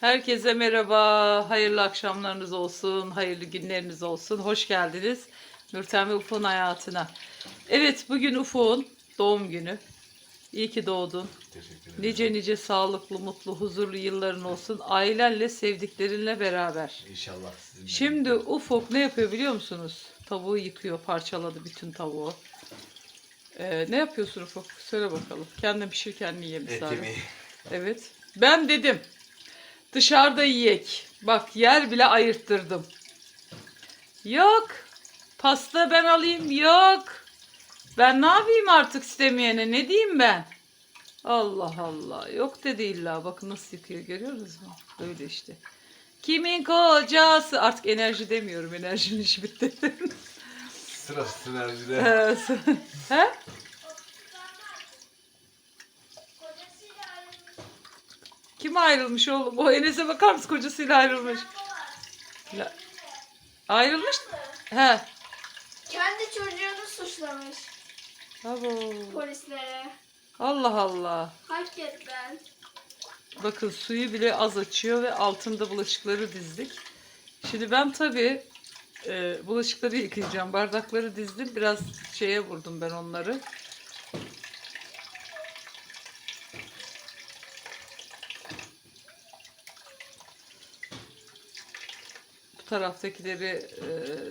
Herkese merhaba, hayırlı akşamlarınız olsun, hayırlı günleriniz olsun. Hoş geldiniz Nurten ve Ufuk'un hayatına. Evet, bugün Ufuk'un doğum günü. İyi ki doğdun. Teşekkür ederim. Nice nice sağlıklı, mutlu, huzurlu yılların olsun. Ailenle, sevdiklerinle beraber. İnşallah sizin de- Şimdi Ufuk ne yapıyor biliyor musunuz? Tavuğu yıkıyor, parçaladı bütün tavuğu. Ee, ne yapıyorsun Ufuk? Söyle bakalım. Kendin pişir kendin ye et misali. yemeği. Evet. Ben dedim. Dışarıda yiyek. Bak yer bile ayırttırdım. Yok. Pasta ben alayım. Yok. Ben ne yapayım artık istemeyene? Ne diyeyim ben? Allah Allah. Yok dedi illa. Bakın nasıl yıkıyor. Görüyorsunuz mu? Böyle işte. Kimin kocası? Artık enerji demiyorum. Enerjinin işi bitti. Sıra sinerjide. He? Kim ayrılmış oğlum? O Enes'e bakar mısın? Kocasıyla ayrılmış. La- Ayrılmış. He. Kendi çocuğunu suçlamış Abo. polislere. Allah Allah. Hakikaten. Bakın suyu bile az açıyor ve altında bulaşıkları dizdik. Şimdi ben tabii e, bulaşıkları yıkayacağım. Bardakları dizdim. Biraz şeye vurdum ben onları. Taraftakileri e,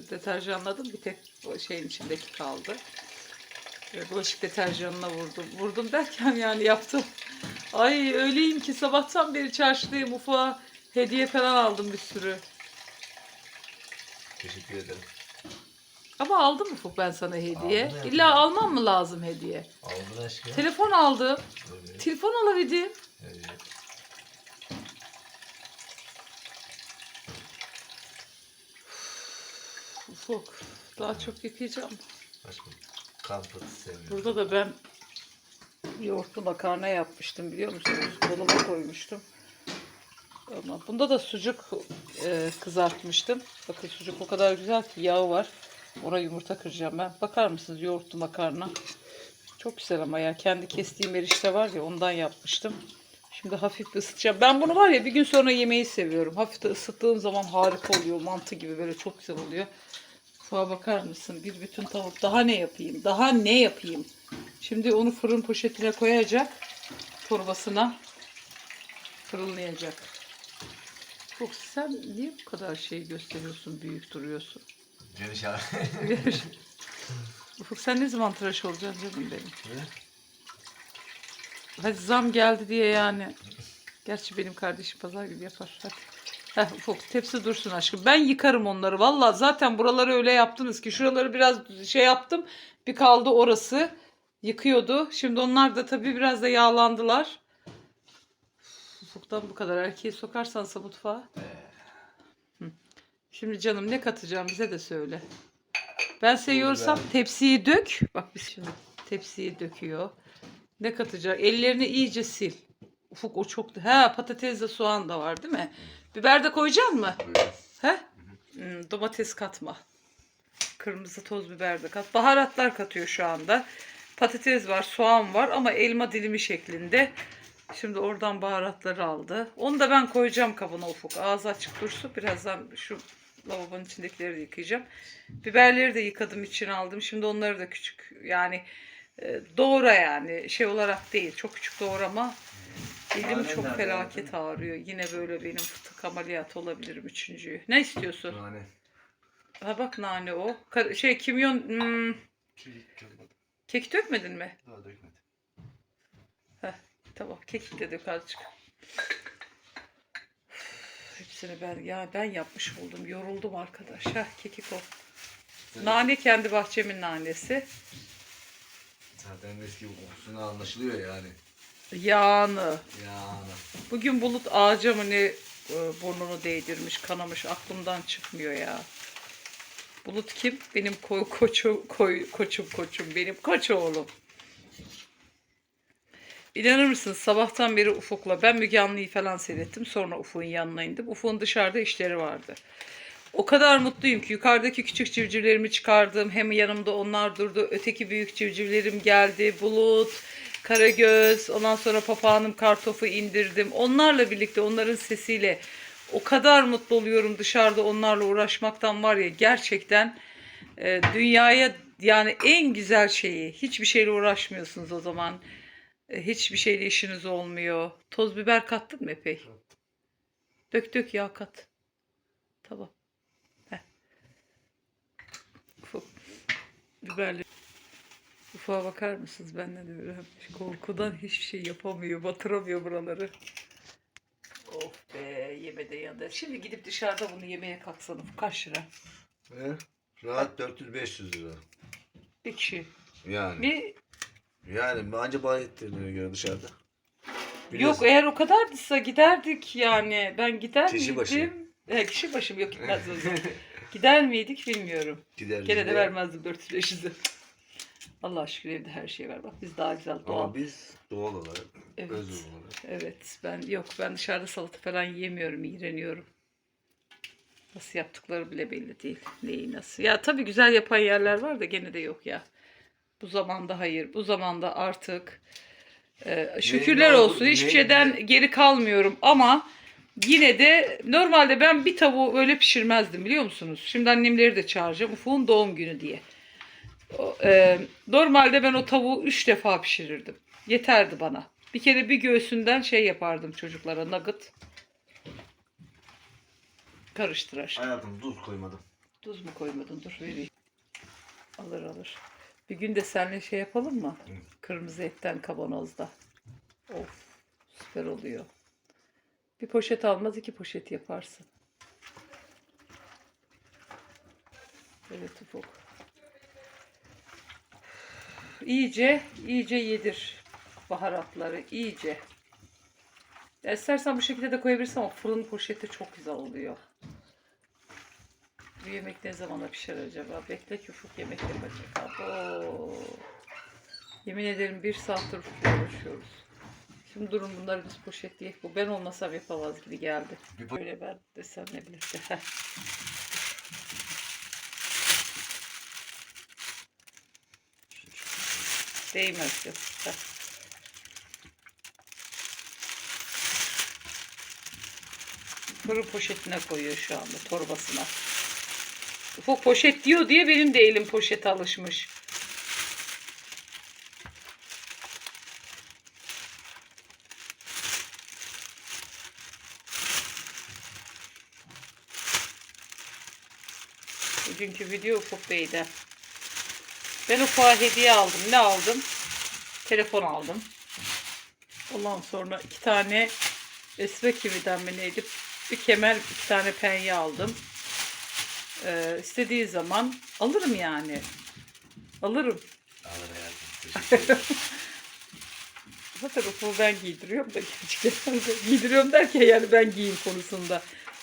deterjanladım. Bir tek o şeyin içindeki kaldı. E, bulaşık deterjanına vurdum. Vurdum derken yani yaptım. Ay öyleyim ki sabahtan beri çarşıdayım ufağa hediye falan aldım bir sürü. Teşekkür ederim. Ama aldım ufuk ben sana hediye. Aldın ya. İlla almam mı lazım hediye? Aldın aşkım. Telefon aldım. Evet. Telefon alabildim. evet. Ufuk daha çok yıkayacağım. Aşkım. Sevmiyorum. Burada da ben yoğurtlu makarna yapmıştım biliyor musunuz? Dolaba koymuştum. Ama bunda da sucuk e, kızartmıştım. Bakın sucuk o kadar güzel ki yağı var. Ona yumurta kıracağım ben. Bakar mısınız yoğurtlu makarna? Çok güzel ama ya. Kendi kestiğim erişte var ya ondan yapmıştım. Şimdi hafif ısıtacağım. Ben bunu var ya bir gün sonra yemeyi seviyorum. Hafif de ısıttığım zaman harika oluyor. Mantı gibi böyle çok güzel oluyor. Fuğa bakar mısın? Bir bütün tavuk. Daha ne yapayım? Daha ne yapayım? Şimdi onu fırın poşetine koyacak. Torbasına. Fırınlayacak. Ufuk sen niye bu kadar şey gösteriyorsun? Büyük duruyorsun. Geniş abi. Ufuk sen ne zaman tıraş olacaksın canım benim? Ne? Hadi zam geldi diye yani. Gerçi benim kardeşim pazar günü yapar. Hadi. Heh, Ufuk tepsi dursun aşkım. Ben yıkarım onları. Valla zaten buraları öyle yaptınız ki. Şuraları biraz şey yaptım. Bir kaldı orası. Yıkıyordu. Şimdi onlar da tabii biraz da yağlandılar. Ufuktan bu kadar. Erkeği sokarsansa mutfağa. Şimdi canım ne katacağım bize de söyle. Ben seviyorsam tepsiyi dök. Bak biz şimdi tepsiyi döküyor. Ne katacak? Ellerini iyice sil. Ufuk o çok... Ha patatesle soğan da var değil mi? Biber de koyacak mı? He? Hmm, domates katma. Kırmızı toz biber de kat. Baharatlar katıyor şu anda. Patates var, soğan var ama elma dilimi şeklinde. Şimdi oradan baharatları aldı. Onu da ben koyacağım kabına ufuk. Ağzı açık dursun. Birazdan şu lavabonun içindekileri de yıkayacağım. Biberleri de yıkadım içine aldım. Şimdi onları da küçük yani e, doğra yani şey olarak değil. Çok küçük doğrama. Elim çok felaket ağrıyor. Yine böyle benim fıtık ameliyatı olabilirim üçüncüyü. Ne istiyorsun? Nane. Ha bak nane o. Kar- şey kimyon hmm, kek dökmedin mi? Daha dökmedim. Tamam kekik de dök azıcık. Hepsini ben ya ben yapmış oldum. Yoruldum arkadaş. Ha kekik o. Nane kendi bahçemin nanesi. Zaten eski kokusuna anlaşılıyor yani. Yağını. Yani. Bugün bulut ağaca mı ne e, burnunu değdirmiş, kanamış. Aklımdan çıkmıyor ya. Bulut kim? Benim koy, koçum, koy, koçum koçum. Benim koç oğlum. İnanır mısınız sabahtan beri Ufuk'la ben Müge Anlı'yı falan seyrettim. Sonra Ufuk'un yanına indim. Ufuk'un dışarıda işleri vardı. O kadar mutluyum ki yukarıdaki küçük civcivlerimi çıkardım. Hem yanımda onlar durdu. Öteki büyük civcivlerim geldi. Bulut, Karagöz, ondan sonra papağanım kartofu indirdim. Onlarla birlikte onların sesiyle o kadar mutlu oluyorum dışarıda onlarla uğraşmaktan var ya gerçekten e, dünyaya yani en güzel şeyi hiçbir şeyle uğraşmıyorsunuz o zaman. E, hiçbir şeyle işiniz olmuyor. Toz biber kattın mı epey? Dök dök yağ kat. Tamam. Heh. Ufağa bakar mısınız? Ben ne diyorum? Korkudan hiçbir şey yapamıyor. Batıramıyor buraları. Of be yemede yandı. Şimdi gidip dışarıda bunu yemeye kalksanız kaç lira? He? Rahat 400-500 lira. Bir kişi. Yani. Bir, Yani anca bana ettirdiğine göre dışarıda. yok Biliyorsun. eğer o kadardıysa giderdik yani. Ben gider Kişi miydim? başı. He, kişi başım yok gitmez o zaman. Gider miydik bilmiyorum. Gider Gene de vermezdim 400-500'ü. Allah şükür evde her şey var. Bak biz daha güzel doğal. Ama biz doğal olarak, Evet. öz olarak. Evet ben yok ben dışarıda salata falan yiyemiyorum, iğreniyorum. Nasıl yaptıkları bile belli değil. Neyi nasıl. Ya tabii güzel yapan yerler var da gene de yok ya. Bu zamanda hayır. Bu zamanda artık e, şükürler ne olur, olsun hiçbir ne- şeyden geri kalmıyorum ama yine de normalde ben bir tavuğu öyle pişirmezdim biliyor musunuz? Şimdi annemleri de çağıracağım. Ufuk'un doğum günü diye. O, e, normalde ben o tavuğu üç defa pişirirdim. Yeterdi bana. Bir kere bir göğsünden şey yapardım çocuklara nugget. Karıştırar. Hayatım tuz koymadım. Tuz mu koymadın? Dur vereyim. Alır alır. Bir gün de seninle şey yapalım mı? Kırmızı etten kavanozda. Of süper oluyor. Bir poşet almaz iki poşet yaparsın. Evet Ufuk. İyice, iyice yedir baharatları. iyice. Ya istersen bu şekilde de koyabilirsin ama fırın poşeti çok güzel oluyor. Bu yemek ne zamana pişer acaba? Bekle ki Ufuk yemek yapacak. Abo. Yemin ederim bir saattir Ufuk'la uğraşıyoruz. Şimdi durun bunları biz poşetleyek. Bu ben olmasam yapamaz gibi geldi. Böyle ben de seninle birlikte. Değmez yok. Heh. Fırın poşetine koyuyor şu anda torbasına. Ufuk poşet diyor diye benim de elim poşete alışmış. Bugünkü video Ufuk Bey'de. Ben Ufuk'a hediye aldım. Ne aldım? Telefon aldım. Ondan sonra iki tane esve kividen mi neydi? Bir kemer, iki tane penye aldım. Ee, istediği zaman alırım yani. Alırım. Alır hayatım. Zaten Ufuk'u ben giydiriyorum da gerçekten. giydiriyorum derken yani ben giyim konusunda.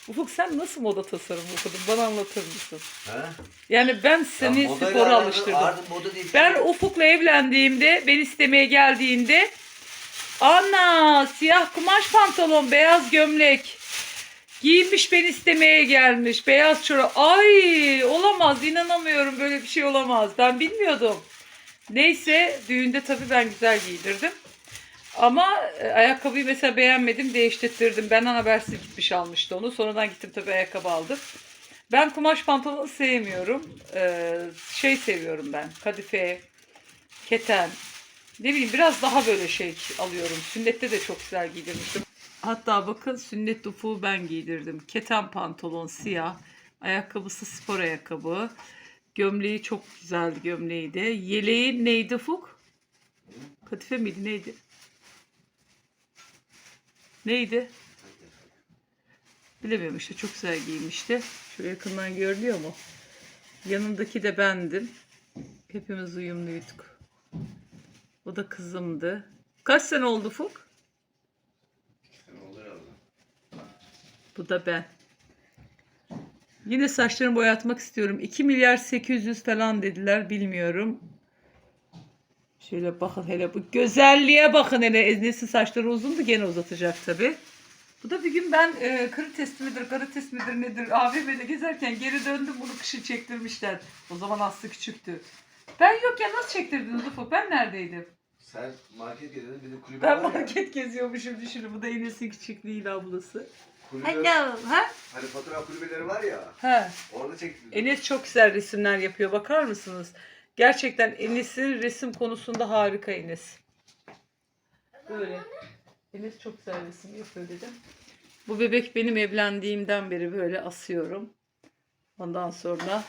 Ufuk sen nasıl moda tasarımı okudun? Bana anlatır mısın? ha? Yani ben seni Ya spora alıştırdım. Ardın moda değil. Ben Ufuk'la evlendiğimde, beni istemeye geldiğinde ana siyah kumaş pantolon, beyaz gömlek giymiş beni istemeye gelmiş. Beyaz çorap. Ay olamaz inanamıyorum böyle bir şey olamaz. Ben bilmiyordum. Neyse düğünde tabii ben güzel giydirdim. Ama e, ayakkabıyı mesela beğenmedim değiştirdim. Benden habersiz gitmiş almıştı onu. Sonradan gittim tabii ayakkabı aldım. Ben kumaş pantolon sevmiyorum. Ee, şey seviyorum ben. Kadife, keten. Ne bileyim biraz daha böyle şey alıyorum. Sünnette de çok güzel giydirmiştim. Hatta bakın sünnet ufuğu ben giydirdim. Keten pantolon siyah. Ayakkabısı spor ayakkabı. Gömleği çok güzeldi gömleği de. Yeleği neydi ufuk? Kadife miydi neydi? Neydi? Bilemiyorum işte çok güzel giymişti. Şöyle yakından görülüyor mu? Yanındaki de bendim. Hepimiz uyumluyduk. O da kızımdı. Kaç sene oldu Fuk? Bu da ben. Yine saçlarımı boyatmak istiyorum. 2 milyar 800 falan dediler bilmiyorum. Şöyle bakın hele bu güzelliğe bakın hele. Eznesi saçları uzundu gene uzatacak tabi. Bu da bir gün ben e, kırı testi midir, karı midir nedir AVM'de gezerken geri döndüm bunu kışın çektirmişler. O zaman Aslı küçüktü. Ben yokken nasıl çektirdiniz Ufuk? Ben neredeydim? Sen market geziyordun bizim kulübe Ben var ya. market geziyormuşum düşünün. Bu da Enes'in küçüklüğüyle ablası. Kulübe, Hello. Ha? Hani fotoğraf kulübeleri var ya. Ha. Orada çektim. Enes çok güzel resimler yapıyor. Bakar mısınız? Gerçekten Enes'in resim konusunda harika Enes. Böyle. Enes çok güzel resim yapıyor dedim. Bu bebek benim evlendiğimden beri böyle asıyorum. Ondan sonra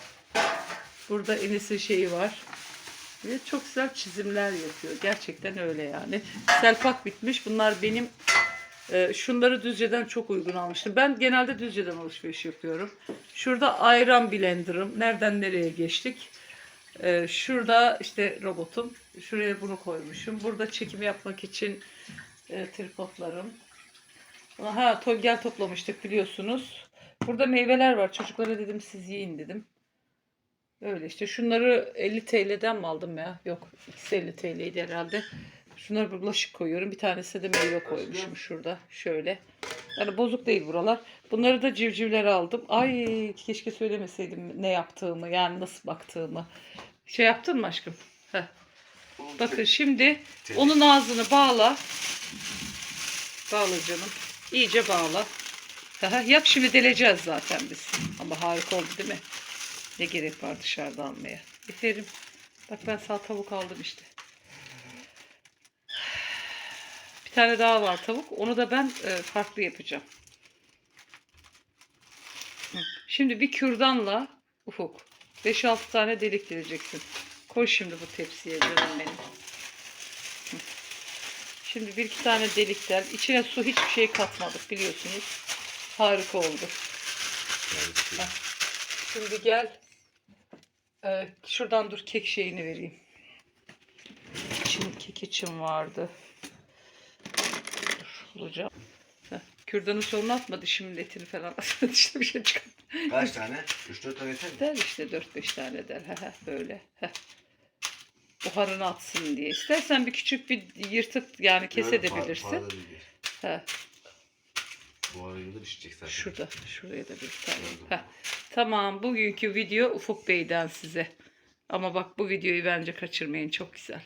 burada Enes'in şeyi var. Ve çok güzel çizimler yapıyor. Gerçekten öyle yani. Selpak bitmiş. Bunlar benim e, şunları Düzce'den çok uygun almıştım. Ben genelde Düzce'den alışveriş yapıyorum. Şurada ayran blenderım. Nereden nereye geçtik? E, şurada işte robotum. Şuraya bunu koymuşum. Burada çekim yapmak için e, tripodlarım. Ha tongel toplamıştık biliyorsunuz. Burada meyveler var. Çocuklara dedim siz yiyin dedim. Öyle işte. Şunları 50 TL'den mi aldım ya? Yok. ikisi 50 TL'ydi herhalde. Şunları bulaşık koyuyorum. Bir tanesi de meyve koymuşum şurada. Şöyle. Yani bozuk değil buralar. Bunları da civcivlere aldım. Ay keşke söylemeseydim ne yaptığımı. Yani nasıl baktığımı. Şey yaptın mı aşkım? Heh. Bakın şimdi onun ağzını bağla. Bağla canım. İyice bağla. Aha, yap şimdi deleceğiz zaten biz. Ama harika oldu değil mi? Ne gerek var dışarıda almaya. Aferin. Bak ben sağ tavuk aldım işte. Bir tane daha var tavuk. Onu da ben e, farklı yapacağım. Şimdi bir kürdanla ufuk 5-6 tane delik deleceksin. Koy şimdi bu tepsiye canım benim. Şimdi bir iki tane delik del. İçine su hiçbir şey katmadık biliyorsunuz. Harika oldu. Şimdi gel. Ee, şuradan dur kek şeyini vereyim. İçin, kek için vardı. Bulacağım. Heh, Kürdanın sonuna atmadı şimdi etini falan. işte bir şey çıkar. Kaç tane? 3-4 tane yeter mi? Der işte 4-5 tane der. Heh, heh, böyle. Heh. Buharını atsın diye. İstersen bir küçük bir yırtık yani kesebilirsin. par-. Heh, Bu arada düşecek zaten. şurada. Şuraya da bir tane. Heh. Tamam bugünkü video Ufuk Bey'den size. Ama bak bu videoyu bence kaçırmayın. Çok güzel.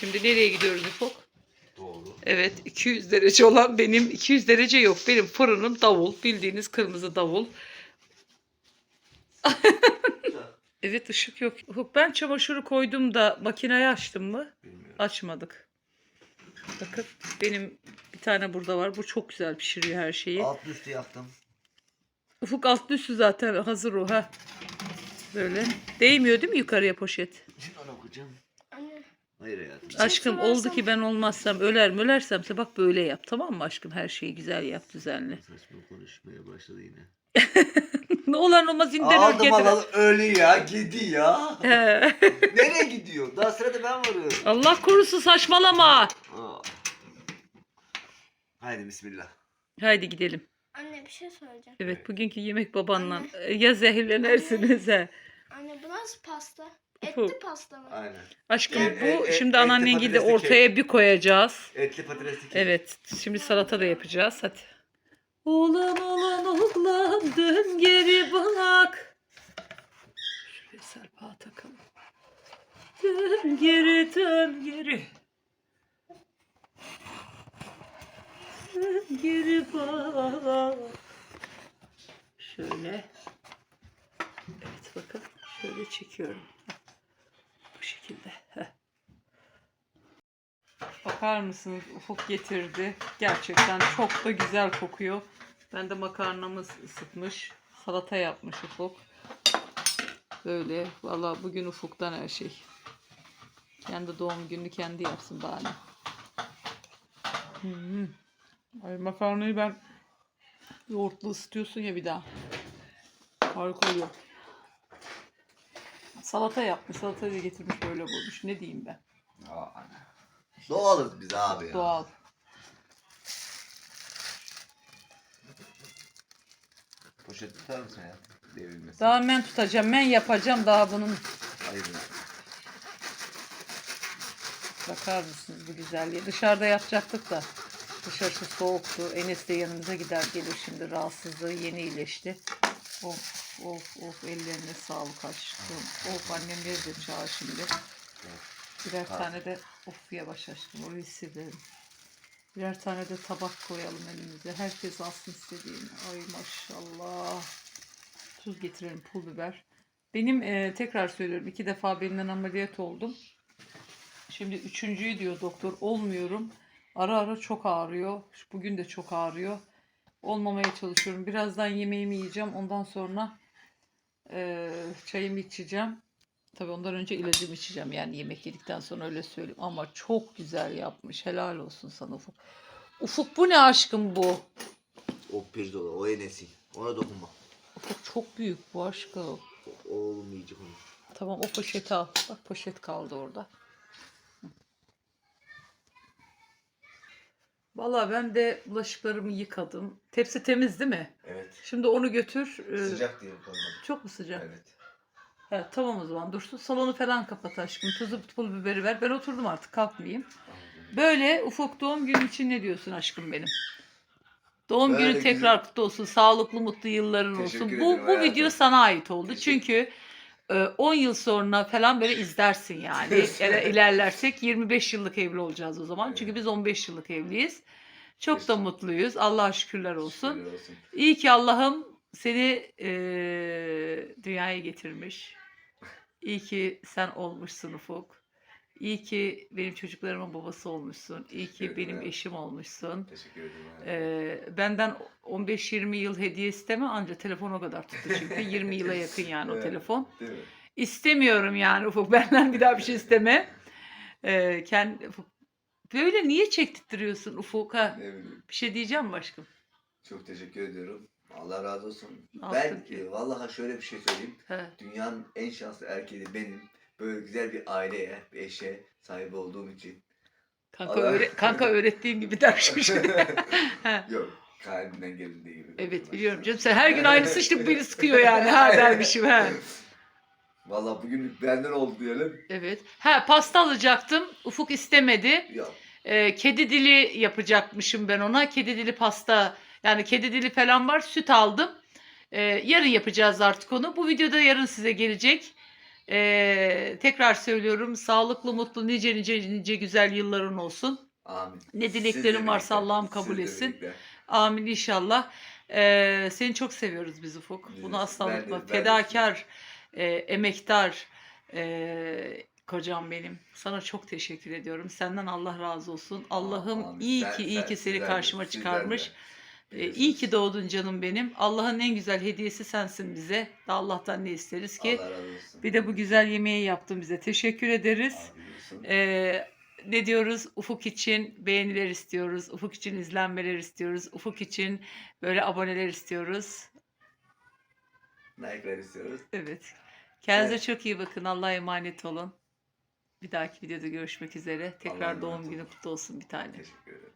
Şimdi nereye gidiyoruz Ufuk? Doğru. Evet 200 derece olan benim 200 derece yok. Benim fırınım davul. Bildiğiniz kırmızı davul. Evet ışık yok. Ben çamaşırı koydum da makineyi açtım mı? Bilmiyorum. Açmadık. Bakın benim bir tane burada var. Bu çok güzel pişiriyor her şeyi. Alt üstü yaptım. Ufuk altlı üstü zaten hazır o ha. Böyle. Değmiyor değil mi yukarıya poşet? Okuyacağım. Anne. Hayır hayatım. Aşkım oldu ki ben olmazsam öler mölersemse bak böyle yap tamam mı aşkım? Her şeyi güzel yap düzenli. Saçma konuşmaya başladı yine. ne olan olmaz inden Aldım ülkede. alalı öyle ya. Gidi ya. Nereye gidiyor? Daha sırada ben varım. Allah korusun saçmalama. Aa. Haydi bismillah. Haydi gidelim. Anne bir şey söyleyeceğim. Evet bugünkü yemek babanla ya zehirlenersiniz he. Anne bu nasıl pasta? Etli pasta mı? Aynen. Aşkım E- bu e- e- şimdi etli de patatesli ortaya bir koyacağız. Etli patatesli kek. Evet şimdi salata da yapacağız hadi. Oğlan oğlan oğlan dön geri bak. Şuraya serpa takalım. Dön geri dön geri. Dön geri bak. Şöyle. Evet bakın şöyle çekiyorum. Bu şekilde. Heh. Bakar mısınız? Ufuk getirdi. Gerçekten çok da güzel kokuyor. Ben de makarnamız ısıtmış. Salata yapmış Ufuk. Böyle. Valla bugün Ufuk'tan her şey. Kendi doğum gününü kendi yapsın bari. Hmm. Ay makarnayı ben yoğurtlu ısıtıyorsun ya bir daha. Harika oluyor. Salata yapmış. Salatayı da getirmiş böyle bulmuş. Ne diyeyim ben? Aa, Doğalız biz abi ya. Doğal. Poşet tutar mısın ya? Devrilmesin. Daha ben tutacağım, ben yapacağım daha bunun. Hayır. Bakar mısınız bu güzelliğe? Dışarıda yapacaktık da dışarısı soğuktu. Enes de yanımıza gider gelir şimdi rahatsızlığı yeni iyileşti. Of of of ellerine sağlık aşkım. Of annemleri de çağır şimdi. Birer Ha. tane de of yavaş aşkım orayı silelim. Birer tane de tabak koyalım önümüze. Herkes alsın istediğini. Ay maşallah. Tuz getirelim pul biber. Benim e, tekrar söylüyorum iki defa belinden ameliyat oldum. Şimdi üçüncüyü diyor doktor olmuyorum. Ara ara çok ağrıyor. Bugün de çok ağrıyor. Olmamaya çalışıyorum. Birazdan yemeğimi yiyeceğim. Ondan sonra e, çayımı içeceğim. Tabii ondan önce ilacımı içeceğim. Yani yemek yedikten sonra öyle söyleyeyim. Ama çok güzel yapmış. Helal olsun sana Ufuk. Ufuk bu ne aşkım bu? O pirzola, o enesi. Ona dokunma. Ufuk çok büyük bu aşkım. O, o oğlum yiyecek onu. Tamam o poşeti al. Bak poşet kaldı orada. Hı. Vallahi ben de bulaşıklarımı yıkadım. Tepsi temiz değil mi? Evet. Şimdi onu götür. Ee, Sıcak diye koydum. Çok mu sıcak? Evet. Evet, tamam o zaman dursun. Salonu falan kapat aşkım. Tuzu pul biberi ver. Ben oturdum artık kalkmayayım. Böyle ufak doğum günüm için ne diyorsun aşkım benim? Doğum Böyle günü güzel- tekrar kutlu olsun. Sağlıklı mutlu yılların Teşekkür olsun. Bu bu hayatım. video sana ait oldu. Teşekkür- Çünkü e, 10 yıl sonra falan böyle izlersin yani. Eğer ilerlersek 25 yıllık evli olacağız o zaman. Çünkü biz 15 yıllık evliyiz. Çok da mutluyuz. Allah'a şükürler olsun. Şükürler olsun. İyi ki Allah'ım seni e, dünyaya getirmiş. İyi ki sen olmuşsun Ufuk. İyi ki benim çocuklarımın babası olmuşsun. İyi ki benim eşim olmuşsun. Teşekkür ederim. Ee, benden 15-20 yıl hediye isteme anca telefon o kadar tuttu çünkü 20 yıla yakın yani o Evet. telefon. Değil mi? İstemiyorum yani Ufuk benden bir daha bir şey isteme. Ee, kendi Ufuk. Böyle niye çektirtiyorsun Ufuk ha? Ne bileyim. Bir şey diyeceğim mi aşkım? Çok teşekkür ediyorum. Allah razı olsun. Ben e, vallahi şöyle bir şey söyleyeyim. He. Dünyanın en şanslı erkeği benim. Böyle güzel bir aileye, bir eşe sahip olduğum için. Kanka, Allah- öğre- kanka öğrettiğim gibi dermiş. Yok, kalbimden geldiği gibi. evet biliyorum canım. Sen her gün aynısı işte beni sıkıyor yani. Ha dermişim ha. Vallahi bugün benden oldu diyelim. Evet. Ha pasta alacaktım. Ufuk istemedi. Yok. Ee, kedi dili yapacakmışım ben ona. Kedi dili pasta yani kedi dili falan var. Süt aldım. Ee, yarın yapacağız artık onu. Bu videoda yarın size gelecek. Ee, tekrar söylüyorum. Sağlıklı, mutlu, nice nice nice güzel yılların olsun. Amin. Ne dileklerin varsa Allah'ım kabul etsin. birlikte. Amin inşallah. Ee, seni çok seviyoruz biz Ufuk. Biz- Bunu asla unutma. Fedakar, e, emektar e, kocam benim. Sana çok teşekkür ediyorum. Senden Allah razı olsun. Allah'ım iyi ki iyi ki seni de, karşıma çıkarmış. de. Ee, iyi ki doğdun canım benim. Allah'ın en güzel hediyesi sensin bize. Daha Allah'tan ne isteriz ki? Bir de bu güzel yemeği yaptın bize. Teşekkür ederiz. Ee, ne diyoruz? Ufuk için beğeniler istiyoruz. Ufuk için izlenmeler istiyoruz. Ufuk için böyle aboneler istiyoruz. Like'lar istiyoruz. Evet. Kendinize Evet. çok iyi bakın. Allah'a emanet olun. Bir dahaki videoda görüşmek üzere. Tekrar Allah'a doğum günü kutlu olsun bir tane. Teşekkür ederim.